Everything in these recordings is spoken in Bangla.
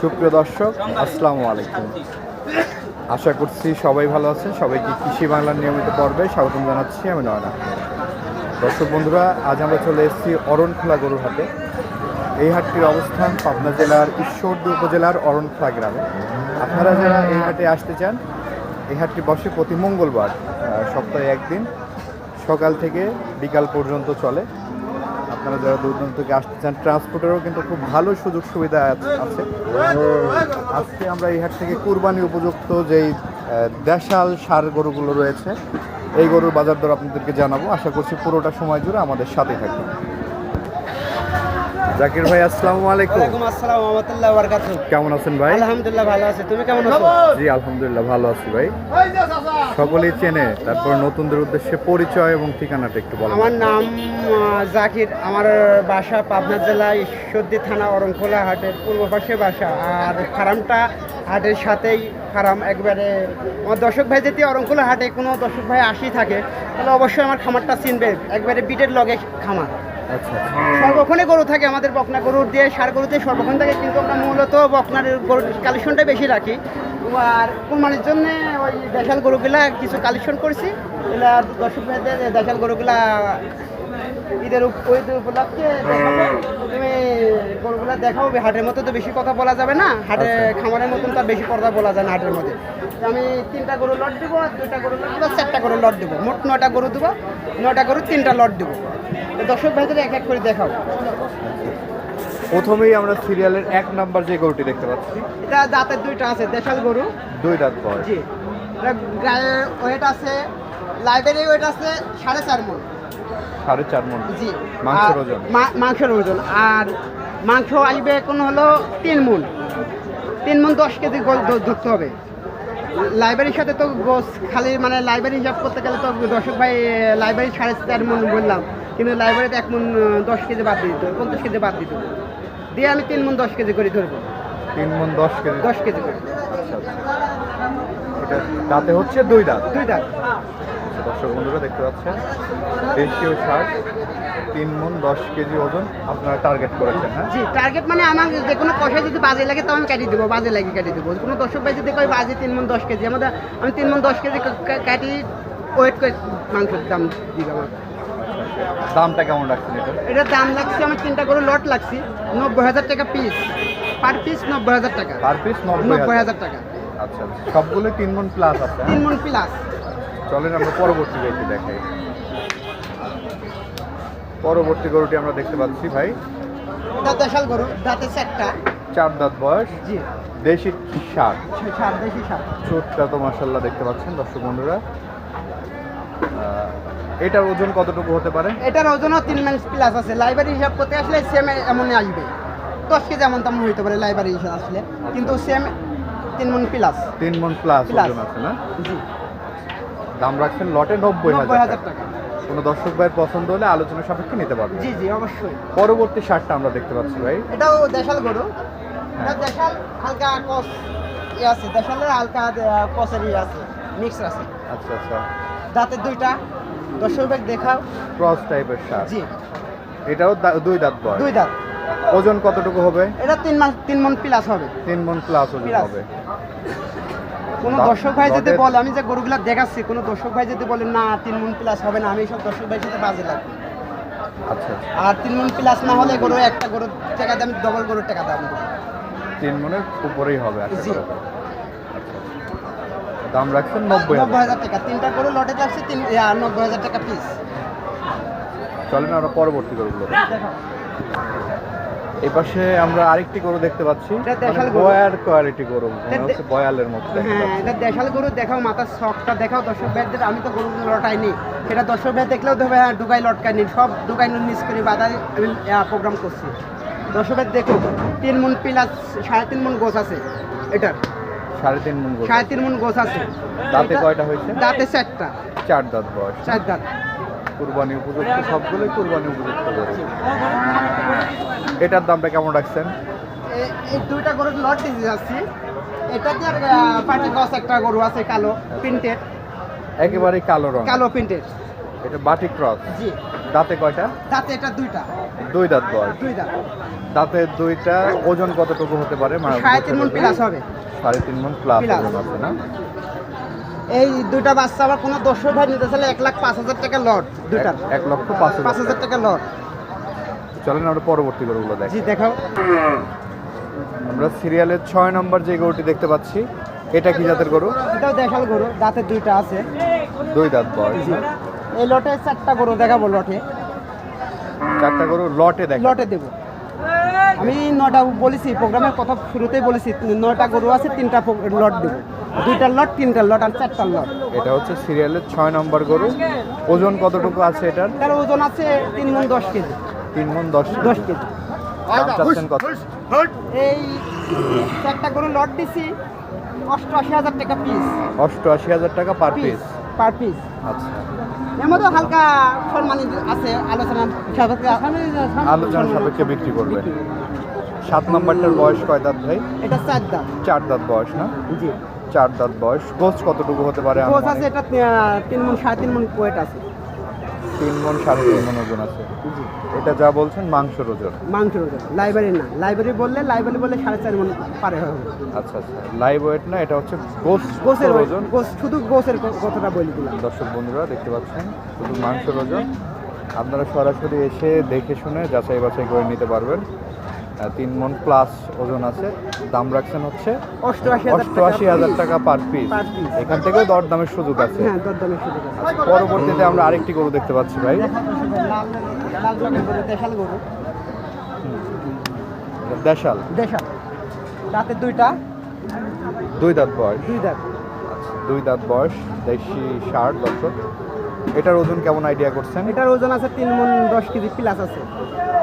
সুপ্রিয় দর্শক, আসসালামু আলাইকুম। আশা করছি সবাই ভালো আছেন। সবাইকে কৃষি বাংলার নিয়মিত পর্বে স্বাগতম জানাচ্ছি। আমি নয়ন। দর্শক বন্ধুরা, আজ আমরা চলে এসেছি অরণখোলা গরুর হাটে। এই হাটটির অবস্থান পাবনা জেলার ঈশ্বরদী উপজেলার অরণখোলা গ্রামে। আপনারা যারা এই হাটে আসতে চান, এই হাটটি বসে প্রতি মঙ্গলবার সপ্তাহে একদিন, সকাল থেকে বিকাল পর্যন্ত চলে। আপনারা যারা দূর দূরান্ত থেকে আসতে চান ট্রান্সপোর্টেরও কিন্তু খুব ভালো সুযোগ সুবিধা আছে। আজকে আমরা এই হাট থেকে কুরবানি উপযুক্ত যেই দেশাল সার গরুগুলো রয়েছে, এই গরুর বাজার দর আপনাদেরকে জানাব আশা করছি পুরোটা সময় জুড়ে আমাদের সাথে থাকবে জাকির ভাই আসসালামু আলাইকুম। ওয়ালাইকুম আসসালাম রহমতুল্লাহ বারকাতু কেমন আছেন ভাই? আলহামদুলিল্লাহ ভালো আছে। তুমি কেমন আছো? জি আলহামদুলিল্লাহ ভালো আছি ভাই। সকলেই চেনে তারপর নতুনদের উদ্দেশ্যে পরিচয় এবং ঠিকানাটা একটু বলেন। আমার নাম জাকির। আমার বাসা পাবনা জেলা ঈশ্বরদী থানা অরংখোলা হাটের পূর্ব পাশে বাসা। আর ফার্মটা হাটের সাথেই ফার্ম একবারে আমার দর্শক ভাই যদি অরংখোলা হাটে কোনো দর্শক ভাই আসি থাকে তাহলে অবশ্যই আমার খামারটা চিনবে। একবারে বিটের লগে খামার। সর্বক্ষণে গরু থাকে আমাদের বকনা গরুর দিয়ে সার গরু দিয়ে সর্বক্ষণ থাকে কিন্তু আমরা মূলত বকনার গরুর কালেকশনটা বেশি রাখি। আর কোরবানির জন্য ওই দেশাল গরুগুলা কিছু কালেকশন করছি। এগুলা দর্শক মেয়েদের দেশাল গরুগুলা ঈদের উপলক্ষে তুমি গরুগুলা দেখাও হাটের মতো তো বেশি কথা বলা যাবে না। হাটে আচ্ছা। খামারের মতন তো বেশি কথা বলা যায় না হাটের মধ্যে। আমি তিনটা গরু লট দেবো দুইটা গরু লট দেবো চারটা গরু লট দেবো। মোট নটা গরু দেবো নটা গরু তিনটা লট দেবো। দর্শক ভাইদের এক এক করে দেখাও। প্রথমেই আমরা সিরিয়ালের এক নাম্বার যে গরুটি দেখতে পাচ্ছি। এটা দাঁতের দুইটা আছে দেশাল গরু। দুই দাঁত বয়স। জি। গায়ের ওয়েট আছে লাইব্রেরি ওয়েট আছে সাড়ে চার মন। সাড়ে চার মন। জি। মাংসের ওজন? মাংসের ওজন। আর মাংস আসবে এখন হলো তিন মন। তিন মন দশ কেজি ধরতে হবে। লাইব্রেরির সাথে তো গোস খালি মানে লাইব্রেরি হিসাব করতে গেলে তো দর্শক ভাই লাইব্রেরি সাড়ে চার মন বললাম। কিন্তু লাইব্রেরিতে এক মন দশ কেজি বাদ দিত পঞ্চাশ কেজি বাদ দিত দিয়ে আমি তিন মন দশ কেজি করে ধরবো। তিন মন দশ কেজি। দশ কেজি করে। আচ্ছা আচ্ছা। এটা দাঁতে হচ্ছে দুই দাঁত। দুই দাঁত। আচ্ছা, দর্শক বন্ধুরা দেখতে পাচ্ছেন? দেশীয় সার তিন মন দশ কেজি ওজন আপনারা টার্গেট করেছেন হ্যাঁ? জি টার্গেট মানে আমার যে কোনো পয়সা যদি বাজে লাগে তো আমি কাটিয়ে দেবো বাজে লাগে কাটিয়ে দেবো। কোনো দর্শক ভাই যদি কয় বাজে তিন মন দশ কেজি আমাদের আমি তিন মন দশ কেজি কাটি ওয়েট করে মাংসের দাম দিব। আমার দামটা কেমন রাখছেন এটা? এটার দাম লাগছে আমার তিনটা করে লট লাগছে নব্বই হাজার টাকা পিস পার পিস নব্বই হাজার টাকা। পার পিস নব্বই হাজার। টাকা। আচ্ছা আচ্ছা। সবগুলো তিন মন প্লাস আছে হ্যাঁ? তিন মন প্লাস চলেন আমরা পরবর্তী গরুটি দেখাই। পরবর্তী গরুটি আমরা দেখতে পাচ্ছি ভাই। এটা দেশাল গরু দাঁতে চারটা। চার দাঁত বয়স। জি। দেশি সার। সার দেশি সার। চোটটা তো মাসাল্লাহ দেখতে পাচ্ছেন দর্শক বন্ধুরা। এটার ওজন কতটুকু হতে পারে? এটার ওজনও তিন মান প্লাস আছে। লাইব্রেরি হিসাব করতে আসলে সেম এমনই আসবে। দশ কেজি এমন তেমন হইতে পারে লাইব্রেরি হিসাব আসলে। কিন্তু সেম তিন মন প্লাস তিন মন প্লাস ওজন আছে না? জি। দাম রাখছেন লটে নব্বই হাজার টাকা। কোনো দর্শক ভাইয়ের পছন্দ হলে আলোচনা সাপেক্ষে নিতে পারবে জি জি অবশ্যই। পরবর্তী সারটা আমরা দেখতে পাচ্ছি ভাই। এটাও দেশাল গরু। এটা হ্যাঁ। দেশাল হালকা কস ই আছে। দেশালের হালকা কসের ই আছে মিক্স আছে। আচ্ছা আচ্ছা। দাঁতের দুইটা। দর্শক ভাই দেখাও। ক্রস টাইপের সার জি। এটাও দুই দাঁত বয়স। দুই দাঁত। ওজন কতটুকু হবে? এটা তিন মাস তিন মন প্লাস হবে। তিন মন প্লাস ওজন হবে। কোনো দর্শক ভাই যদি বলে আমি যে গরুগুলা দেখাচ্ছি কোনো দর্শক ভাই যদি বলে না তিন মন প্লাস হবে না আমি সব দর্শক ভাইয়ের সাথে বাজে লাগবে আচ্ছা আচ্ছা। আর তিন মন প্লাস না হলে গরু একটা গরুর টাকা দাম ডবল গরুর টাকা দাম তিন মনের উপরেই হবে। আচ্ছা, আচ্ছা। দাম রাখছেন নব্বই নব্বই হাজার টাকা তিনটা গরু লটে যাচ্ছে তিন নব্বই হাজার টাকা পিস চলেন আমরা পরবর্তী গরুগুলো দেখি। এই পাশে আমরা আরেকটি গরু দেখতে পাচ্ছি। মানে বয়ার কোয়ালিটি গরু বয়ালের মতো হ্যাঁ এটা দেশাল গরু দেখাও মাথার শখটা দেখাও দর্শক ভাইদের আমি তো গরু লটাইনি। সেটা দর্শক ভাই দেখলেও দেবে হ্যাঁ ডুগাই লটকাইনি সব ডুগাই মিস করে বাধা আমি প্রোগ্রাম করছি। দর্শক ভাই দেখো তিন মন প্লাস সাড়ে তিন মন গোছ আছে এটার। সাড়ে তিন মন সাড়ে তিন মন গোছ আছে। দাঁতে কয়টা হয়েছে? দাঁতে চারটা। চার দাঁত বয়স। চার দাঁত। কুরবানি উপযুক্ত সবগুলোই কুরবানি উপযুক্ত এটার দামটা কেমন রাখছেন? এই দুইটা গরুর লট যাচ্ছি। এটাতে আর পাটি গছ একটা গরু আছে কালো প্রিন্টেড। একেবারে কালো রং কালো প্রিন্টেড। এটা বাটি ক্রস? জি। দাঁতে কয়টা? দাঁতে এটা দুইটা। দুই দাঁত দুই দুইটা ওজন কতটুকু হতে পারে? মানে সাড়ে তিন মন প্লাস হবে। সাড়ে তিন মন প্লাস Plus। ওজন আছে না? এই দুইটা বাচ্চা আবার কোনো দর্শক ভাই নিতে চাইলে এক লাখ পাঁচ হাজার টাকা লট দুইটা এক- লক্ষ পাঁচ হাজার টাকা লট। চলেন আমরা পরবর্তী গরুগুলো দেখি। জি দেখাও। আমরা সিরিয়ালের ছয় নম্বর যে গরুটি দেখতে পাচ্ছি এটা কি জাতের গরু? এটাও দেখাল গরু দাঁতে দুইটা আছে। দুই দাঁত বয়স এই লটে চারটা গরু দেখাবো লটে। চারটা গরু লটে দেখ লটে দেব। আমি নটা বলেছি প্রোগ্রামের কথা শুরুতেই বলেছি নটা গরু আছে তিনটা লট দেব। দুইটা লট তিনটা লট আর চারটা লট। এটা হচ্ছে সিরিয়ালের ছয় নম্বর গরু। ওজন কতটুকু আছে এটার? তার ওজন আছে তিন মন দশ কেজি। তিন মন দশ দশ কেজি। দাম চাচ্ছেন কত? এই চারটা গরু লট দিছি অষ্টআশি হাজার টাকা পিস অষ্টআশি হাজার টাকা পার পিস পার পিস আচ্ছা। এর মধ্যে হালকা সম্মানী আছে আলোচনা সাপেক্ষে আলোচনা সাপেক্ষে বিক্রি করবেন। সাত নম্বরটার বয়স কয় দাঁত ভাই? এটা চার দাম চার দাঁত বয়স না? জি। চার দাঁত বয়স। গোছ কতটুকু হতে পারে কোচ আছে এটা তিন মন সাড়ে তিন মন ওয়েট আছে। তিন মন সাড়ে তিন মন ওজন আছে। এটা যা বলছেন মাংসর ওজন। মাংস ওজন। লাইব্রেরি না। লাইব্রেরি বললে লাইব্রেরি বললে সাড়ে চার মন পারে হবে। আচ্ছা আচ্ছা। লাইভ ওয়েট না এটা হচ্ছে গোস গোসের ওজন। গোস শুধু গোসের কথাটা বলে দিলাম। দর্শক বন্ধুরা দেখতে পাচ্ছেন শুধু মাংসের ওজন। আপনারা সরাসরি এসে দেখে শুনে যাচাই বাছাই করে নিতে পারবেন। তিন মন প্লাস ওজন আছে। দাম রাখছেন হচ্ছে অষ্টআশি হাজার টাকা পার পিস এখান থেকেও দর দামের সুযোগ আছে। হ্যাঁ দরদামের সুযোগ আছে। পরবর্তীতে আমরা আরেকটি গরু দেখতে পাচ্ছি ভাই। দেশাল দেশাল। দাঁতে দুইটা। দুই দাঁত বয়স। দুই দাঁত। আচ্ছা দুই দাঁত বয়স দেশি ষাট দর্শক। এটার ওজন কেমন আইডিয়া করছেন? এটার ওজন আছে তিন মন দশ কেজি প্লাস আছে।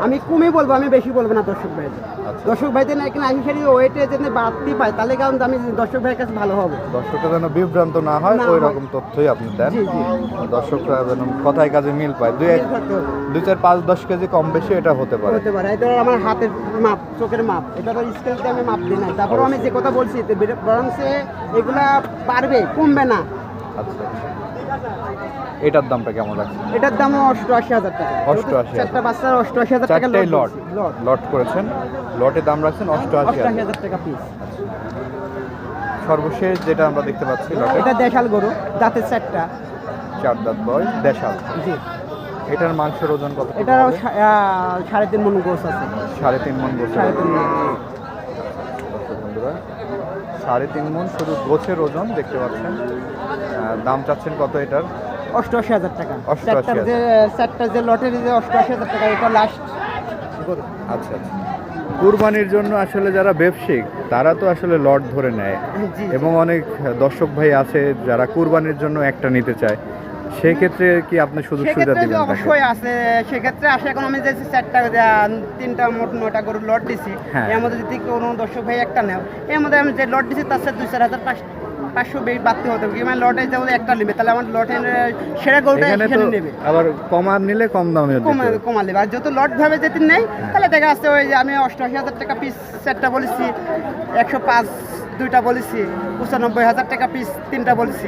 আমি কমই বলব আমি বেশি বলব না দর্শক ভাইদের আচ্ছা। দর্শক ভাইদের এখানে আশি ওয়েটে যদি বাড়তি পাই তাহলে কারণ আমি দর্শক ভাইয়ের কাছে ভালো হবে। দর্শকরা যেন বিভ্রান্ত না হয় ওই রকম তথ্যই আপনি দেন। দর্শকরা যেন কথায় কাজে মিল পায়। দুই। দুই চার পাঁচ দশ কেজি কম বেশি এটা হতে পারে। হতে পারে। এটা আমার হাতের মাপ চোখের মাপ। এটা তো স্কেল দিয়ে আমি মাপ দিই না তারপরে আমি যে কথা বলছি বরং সে এগুলা পারবে কমবে না। আচ্ছা। এটার দামটা কেমন লাগছে? এটার দাম অষ্টআশি হাজার টাকা। 88,000 চারটা বাচ্চার অষ্টআশি হাজার টাকা লট লট লট করেছেন। লটে দাম রাখছেন অষ্টআশি অষ্টআশি হাজার টাকা পিস সর্বশেষ যেটা আমরা দেখতে পাচ্ছি লটে এটা দেশাল গরু দাঁতের চারটা। চার দাঁত বয়স দেশাল। জি। এটার মাংসের ওজন কত সা- সাড়ে তিন মন গোস আছে। সাড়ে তিন মন গোছের সাড়ে তিন মন। দর্শক বন্ধুরা সাড়ে তিন মন শুধু গোছের ওজন দেখতে পাচ্ছেন। দাম চাচ্ছেন কত এটার? অষ্টআশি হাজার টাকা। 88,000 চারটার যে লটারি যে লটের যে অষ্টআশি হাজার টাকা এটা লাস্ট আচ্ছা আচ্ছা। কুরবানির জন্য আসলে যারা ব্যবসায়িক তারা তো আসলে লট ধরে নেয়। এবং অনেক দর্শক ভাই আছে যারা কুরবানির জন্য একটা নিতে চায়। সেক্ষেত্রে কি আপনি সুযোগ সুবিধা দিবেন অবশ্যই আছে। সেক্ষেত্রে আসে এখন আমি যে চারটা তিনটা মোট নয়টা গরু লট দিছি হ্যাঁ। এর মধ্যে যদি কোনো দর্শক ভাই একটা নেও এর মধ্যে আমি যে লট দিছি তার সাথে দুই চার হাজার পাঁচ পাঁচশো বেশি বাড়তি হতে হবে। মানে লটে যেমন একটা নেবে তাহলে আমার লটের সেরা গরুটা এখানে নেবে। আবার কমার নিলে কম দামে কমা হবে। কমালে আর যত লট ভাবে যদি নেই তাহলে দেখা যাচ্ছে ওই যে আমি অষ্টআশি হাজার টাকা পিস সেটটা বলেছি একশো পাঁচ দুইটা বলেছি পঁচানব্বই হাজার টাকা পিস তিনটা বলেছি।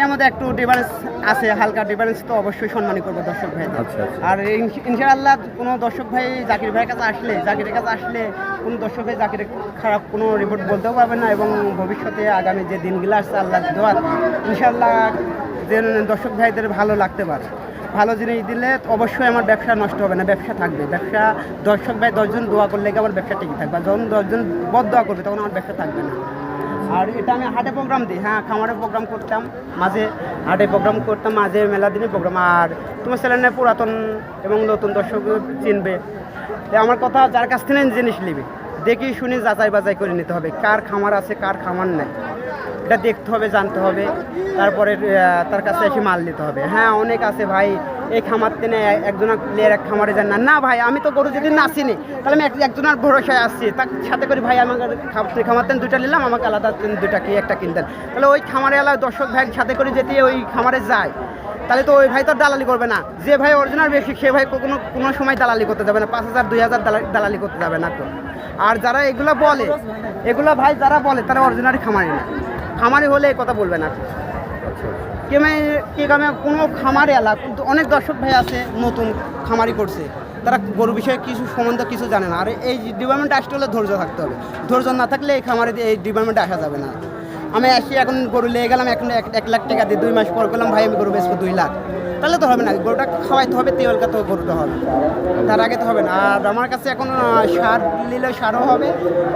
এর মধ্যে একটু ডিফারেন্স আছে হালকা ডিফারেন্স তো অবশ্যই সম্মানই করব দর্শক ভাই। আচ্ছা আচ্ছা। আর ইনশ- ইনশাআল্লাহ কোনো দর্শক ভাই জাকির ভাইয়ের কাছে আসলে জাকিরের কাছে আসলে কোনো দর্শক ভাই জাকিরের খারাপ কোনো রিপোর্ট বলতেও পারবে না এবং ভবিষ্যতে আগামী যে দিনগুলো আসছে আল্লাহ দোয়া ইনশাআল্লাহ যে দর্শক ভাইদের ভালো লাগতে পারে। ভালো জিনিস দিলে অবশ্যই আমার ব্যবসা নষ্ট হবে না ব্যবসা থাকবে। ব্যবসা দর্শক ভাই দশজন দোয়া করলে আমার ব্যবসা টিকে থাকবে? যখন দশজন বদ দোয়া করবে তখন আমার ব্যবসা থাকবে না। আর এটা আমি হাটে প্রোগ্রাম দিই হ্যাঁ খামারে প্রোগ্রাম করতাম, মাঝে হাটে প্রোগ্রাম করতাম, মাঝে মেলা দিনে প্রোগ্রাম আর তোমার চ্যানেলে পুরাতন এবং নতুন দর্শক চিনবে। আমার কথা যার কাছ থেকে জিনিস নিবে, দেখি শুনি যাচাই বাজাই করে নিতে হবে, কার খামার আছে, কার খামার নাই। এটা দেখতে হবে, জানতে হবে। তারপরে তার কাছে এসে মাল নিতে হবে। হ্যাঁ অনেক আছে ভাই। এই খামার তেনে একজনা প্লেয়ার এক খামারে যান না। না ভাই, আমি তো গরু যদি না চিনি তাহলে আমি এক- একজনের ভরসায় আসছি। তার সাথে করে ভাই, আমাকে খাম- খামার তেন দুইটা নিলাম, আমাকে আলাদা দুইটা কি, একটা কিনতেন তাহলে ওই খামারে আলাদা দর্শক ভাইয়ের সাথে করে যেতে ওই খামারে যায়, তাহলে তো ওই ভাই তো দালালি করবে না। যে ভাই অরিজিনাল বেশি, সে ভাই কোনো কোনো সময় দালালি করতে যাবে না। পাঁচ হাজার, দুই হাজার দালা- দালালি করতে যাবে না তো। আর যারা এগুলো বলে, এগুলো ভাই যারা বলে, তারা অরিজিনালি খামারে না। খামারি হলে কথা বলবেন আচ্ছা কেমে, কে কামে কোনো খামারে এলাক কিন্তু অনেক দর্শক ভাই আছে নতুন খামারি করছে। তারা গরু বিষয়ে কিছু সম্বন্ধে কিছু জানে না। আর এই ডিপার্টমেন্টে আসতে হলে ধৈর্য থাকতে হবে। ধৈর্য না থাকলে এই খামারে এই ডিপার্টমেন্টে আসা যাবে না। আমি আসি, এখন গরু লেগে গেলাম, এখন এক লাখ টাকা দিয়ে দুই মাস পর করলাম ভাই, আমি গরু বেচবো দুই লাখ। তাহলে তো হবে না, গরুটা খাওয়াইতে হবে তেলকা তো গরুটা হবে। তার আগে তো হবে না। আর আমার কাছে এখন সার নিলে সারও হবে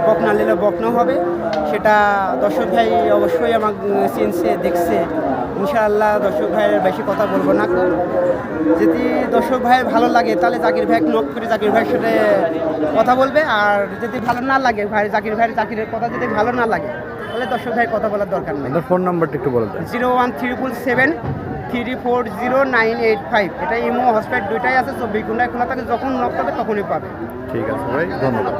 বকনা নিলে বকনাও হবে। সেটা দর্শক ভাই অবশ্যই আমার চিনছে, দেখছে। ইনশাআল্লাহ দর্শক ভাইয়ের বেশি কথা বলব না যদি দর্শক ভাইয়ের ভালো লাগে, তাহলে জাকির ভাই নক করে জাকির ভাইয়ের সাথে কথা বলবে। আর যদি ভালো না লাগে, ভাই, জাকির ভাইয়ের জাকিরের কথা যদি ভালো না লাগে তাহলে দর্শক ভাই কথা বলার দরকার নেই। ফোন নাম্বারটা একটু বলে zero one triple seven three four zero nine eight five. এটা ইমো হসপিটাল দুইটাই আছে চব্বিশ ঘন্টায় খোলা থাকে যখন নক থাকে তখনই পাবে। ঠিক আছে ভাই ধন্যবাদ।